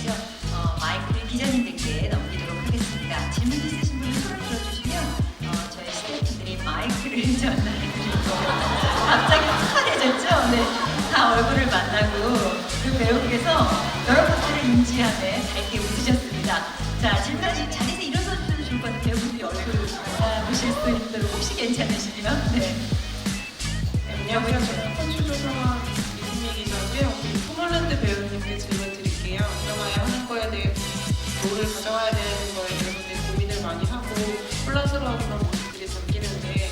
있죠. 어, 마이크를 기자님들께 넘기도록 하겠습니다. 질문 있으신 분이 손을 들어주시면 어, 저희 스태프들이 마이크를 전달해드리고 갑자기 착하해졌죠 네, 다 얼굴을 만나고 그 배우께서 여러 것들을 인지하며 밝게 웃으셨습니다. 자, 지금까지 자리에서 일어서셔도 좋을 것 같아요. 배우분들 얼굴 아, 보실 수 있도록 혹시 괜찮으시면 네. 안녕하세요. 저는 펀 조정아 이승미 기자고요. 홈홀란드 배우님께 질문 롤을 가져와야 되는 거에 여러분들이 고민을 많이 하고 혼란스러워 그런 모습들이 담기는데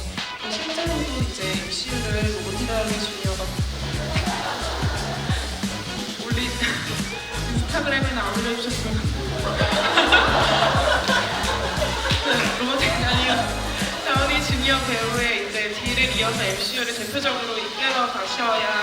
실제로도 이제 MCU를 로보티라의 주니어가 올리 인스타그램에 나 올려주셨어요. 로보틱 아니요. 다운이 주니어 배우의 이제 뒤를 이어서 MCU를 대표적으로 이끌어 가셔야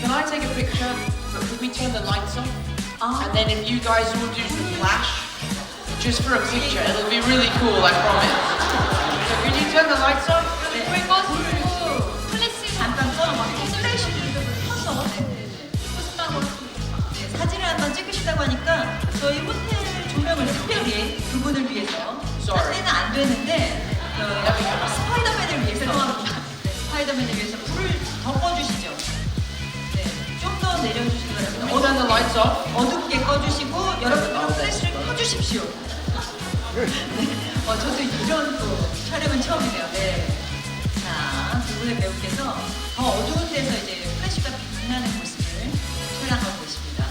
Can I take a picture? But could we turn the lights off? 아, And then if you guys all do the flash, just for a picture, it'll be really cool. I promise. So could you turn the lights off? 네. 그리고 그리고 플래시 잠깐 꺼. 플래시도 켜서 네네네. 찍고 싶다고 했습니다. 네, 사진을 한번 찍으시다고 하니까 저희 호텔 조명을 특별히 두 분을 위해서 Sorry. 딴 데는 안 되는데 먼저 어둡게 꺼주시고 여러분들은 플래시를 켜주십시오. 네. 어, 저도 이런 또 촬영은 처음이네요. 네. 자, 두 분의 배우께서 더 어두운 데서 이제 플래시가 빛나는 모습을 촬영하고 계십니다.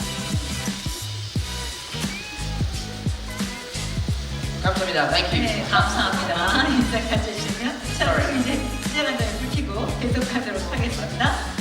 감사합니다. 땡큐. 네, 감사합니다. 인사까지 해주시면 자, 그럼 이제 시작한다면 불키고 계속하도록 하겠습니다.